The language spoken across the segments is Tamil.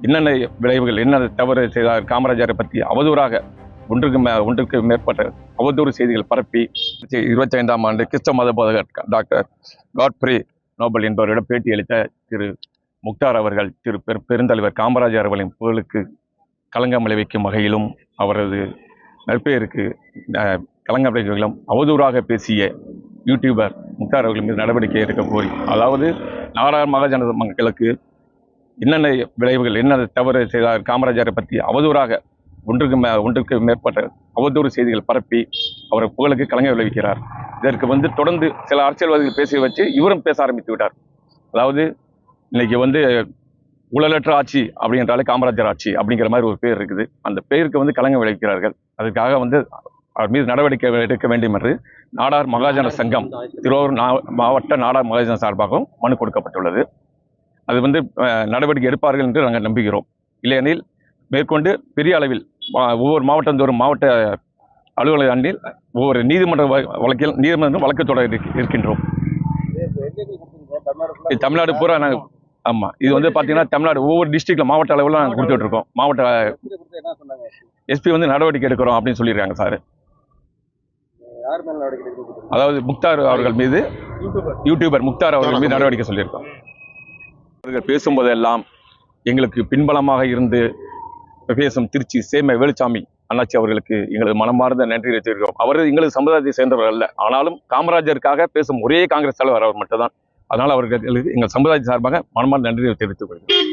என்னென்ன விளைவுகள் என்ன தவறு செய்தார் காமராஜரை பற்றி அவதூறாக ஒன்றுக்கு மே ஒன்றுக்கு மேற்பட்ட அவதூறு செய்திகள் பரப்பி இருபத்தி ஐந்தாம் ஆண்டு கிறிஸ்தவ மத போதகர் டாக்டர் காட்ஃப்ரே நோபல் என்பவரிடம் பேட்டி அளித்த திரு முக்தார் அவர்கள் திரு பெரு பெருந்தலைவர் காமராஜர் அவர்களின் புகழுக்கு களங்கம் விளைவிக்கும் வகையிலும் அவரது நற்பெயருக்கு அஹ், களங்கம் விளைவிக்கும் அவதூறாக பேசிய யூடியூபர் முக்தார் அவர்கள் மீது நடவடிக்கை எடுக்க கோரி அதாவது நாடார் மகாஜன மக்களுக்கு என்னென்ன விளைவுகள் என்னென்ன தவறு செய்தார் காமராஜரை பற்றி அவதூறாக ஒன்றுக்கு மே ஒன்றுக்கு மேற்பட்ட அவதூறு செய்திகள் பரப்பி அவர் புகழுக்கு கலங்க விளைவிக்கிறார். இதற்கு வந்து தொடர்ந்து சில அரசியல்வாதிகள் பேசி வச்சு இவரும் பேச ஆரம்பித்து விட்டார். அதாவது இன்னைக்கு வந்து ஊழலற்ற ஆட்சி அப்படின்றாலே காமராஜர் ஆட்சி அப்படிங்கிற மாதிரி ஒரு பேர் இருக்குது. அந்த பெயருக்கு வந்து கலங்க விளைவிக்கிறார்கள். அதுக்காக வந்து அவர் மீது நடவடிக்கை எடுக்க வேண்டும் என்று நாடார் மகாஜன சங்கம் திருவாரூர் மாவட்ட நாடார் மகாஜன சார்பாகவும் மனு கொடுக்கப்பட்டுள்ளது. அது வந்து நடவடிக்கை எடுப்பார்கள் என்று நாங்கள் நம்புகிறோம். இல்லையெனில் மேற்கொண்டு பெரிய அளவில் ஒவ்வொரு மாவட்டந்தோறும் மாவட்ட அலுவலக அண்டில் ஒவ்வொரு நீதிமன்ற வழக்கில் நீதிமன்றம் வழக்கு தொடர் இருக்க- இருக்கின்றோம். தமிழ்நாடு பூரா நாங்கள் ஆமாம் இது வந்து பார்த்தீங்கன்னா தமிழ்நாடு ஒவ்வொரு டிஸ்ட்ரிக்ட்ல மாவட்ட அளவில் நாங்கள் கொடுத்துட்டு இருக்கோம். மாவட்ட எஸ்பி வந்து நடவடிக்கை எடுக்கிறோம் அப்படின்னு சொல்லியிருக்காங்க சார். அதாவது முக்தார் அவர்கள் மீது யூடியூபர் முக்தார் அவர்கள் மீது நடவடிக்கை சொல்லியிருக்கோம். அவர்கள் பேசும்போதெல்லாம் எங்களுக்கு பின்பலமாக இருந்து பேசும் திருச்சி சேமை வேலுச்சாமி அண்ணாச்சி அவர்களுக்கு எங்களது மனமார்ந்த நன்றி தெரிவிக்கிறோம். அவர் எங்களது சமுதாயத்தை சேர்ந்தவர் அல்ல. ஆனாலும் காமராஜருக்காக பேசும் ஒரே காங்கிரஸ் தலைவர் அவர் மட்டும்தான். அதனால் அவர்களுக்கு எங்கள் சமுதாயத்தின் சார்பாக மனமார்ந்த நன்றி தெரிவித்துக் கொள்கிறேன்.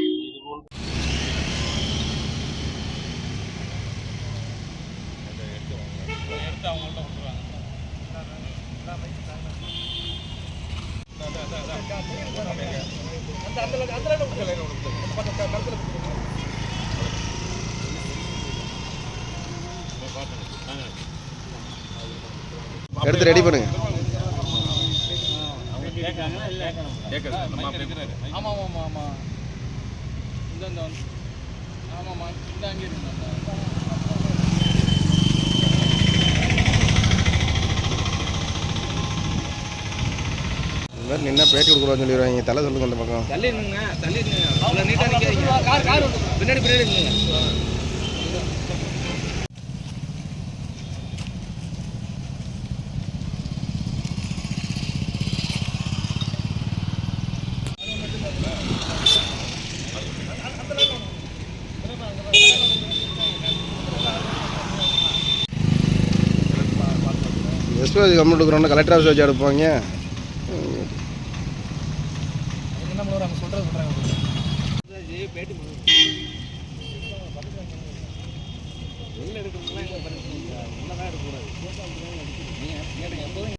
எடுத்து ரெடி பண்ணுங்க. ஆமா ஆமா ஆமா இந்த இந்த அங்கே இருக்கு. இந்த மாதிரி நின்னா பேட்டி கொடுக்குறோம்னு சொல்லிடுவாங்க. தலை சொல்லுங்க அந்த பக்கம். தள்ளி நின்னுங்க தள்ளி நின்னுங்க அவ்வளோ நீட்டாக நிற்காதீங்க கார் கார் பின்னாடி பின்னாடி நின்னுங்க எஸ்பிஓசி கம்ப்ளைண்ட் கொடுக்குறோன்னா கலெக்டர் ஆஃபீஸ் வச்சு எடுப்பாங்க அண்ணாமலூர் அவங்க சொல்கிறது சொல்கிறாங்க பேட்டி வெளியில் எடுக்கிறதுலாம் எங்கே பண்ணி உள்ளே தான் எடுக்கக்கூடாது. எப்போதும்